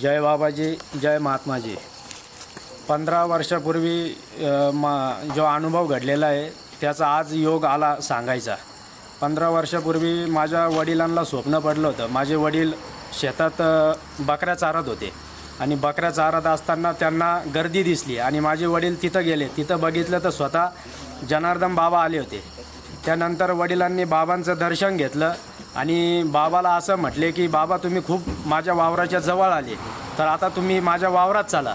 जय बाबाजी जय महात्माजी. पंधरा वर्षापूर्वी मा जो अनुभव घडलेला आहे त्याचा आज योग आला सांगायचा. पंधरा वर्षापूर्वी माझ्या वडिलांना स्वप्न पडलं होतं. माझे वडील शेतात बकऱ्या चारत होते. आणि बकऱ्या चारत असताना त्यांना गर्दी दिसली आणि माझे वडील तिथं गेले. तिथं बघितलं तर स्वतः जनार्दन बाबा आले होते. त्यानंतर वडिलांनी बाबांचं दर्शन घेतलं. आणि बाबाला असं म्हटले की बाबा तुम्ही खूप माझ्या वावराच्या जवळ आले. तर आता तुम्ही माझ्या वावरात चाला.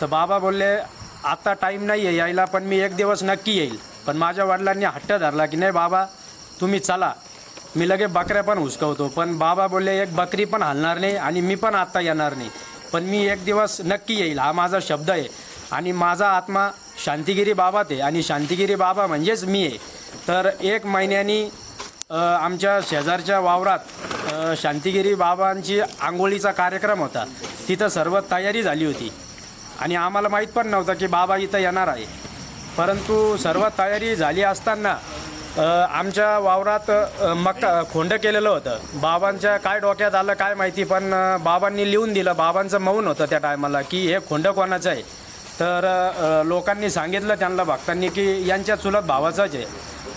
तर बाबा बोलले आता टाईम नाही आहे यायला पण मी एक दिवस नक्की येईल. पण माझ्या वडिलांनी हट्ट धरला की नाही बाबा तुम्ही चला. मी लगे बकऱ्या पण हुसकवतो. पण बाबा बोलले एक बकरी पण हलणार नाही आणि मी पण आत्ता येणार नाही. पण मी एक दिवस नक्की येईल. हा माझा शब्द आहे. आणि माझा आत्मा शांतिगिरी बाबात आहे. आणि शांतिगिरी बाबा म्हणजेच मी आहे. तर एक महिन्यानी आमच्या शेजारच्या वावरात शांतिगिरी बाबांची आंघोळीचा कार्यक्रम होता. तिथं सर्व तयारी झाली होती. आणि आम्हाला माहीत पण नव्हतं की बाबा इथं येणार आहे. परंतु सर्व तयारी झाली असताना आमच्या वावरात मका मक्का खोंड केलेलं होतं. बाबांच्या काय डोक्यात आलं काय माहिती पण बाबांनी लिहून दिलं बाबांचं मौन होतं त्या टायमाला की हे खोंड कोणाचं आहे? तर लोकांनी सांगितलं त्यांना भक्तांनी की यांच्या चुलत भावाचाच आहे.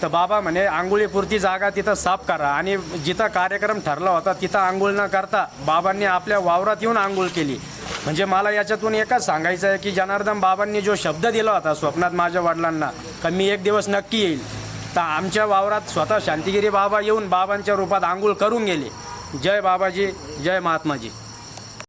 तर बाबा म्हणे आंघोळीपुरती जागा तिथं साफ करा. आणि जिथं कार्यक्रम ठरला होता तिथं आंघोळ न करता बाबांनी आपल्या वावरात येऊन आंघोळ केली. म्हणजे मला याच्यातून एकच सांगायचं आहे की जनार्दन बाबांनी जो शब्द दिला होता स्वप्नात माझ्या वडिलांना का मी एक दिवस नक्की येईल. तर आमच्या वावरात स्वतः शांतिगिरी बाबा येऊन बाबांच्या रूपात आंघोळ करून गेले. जय बाबाजी जय महात्माजी.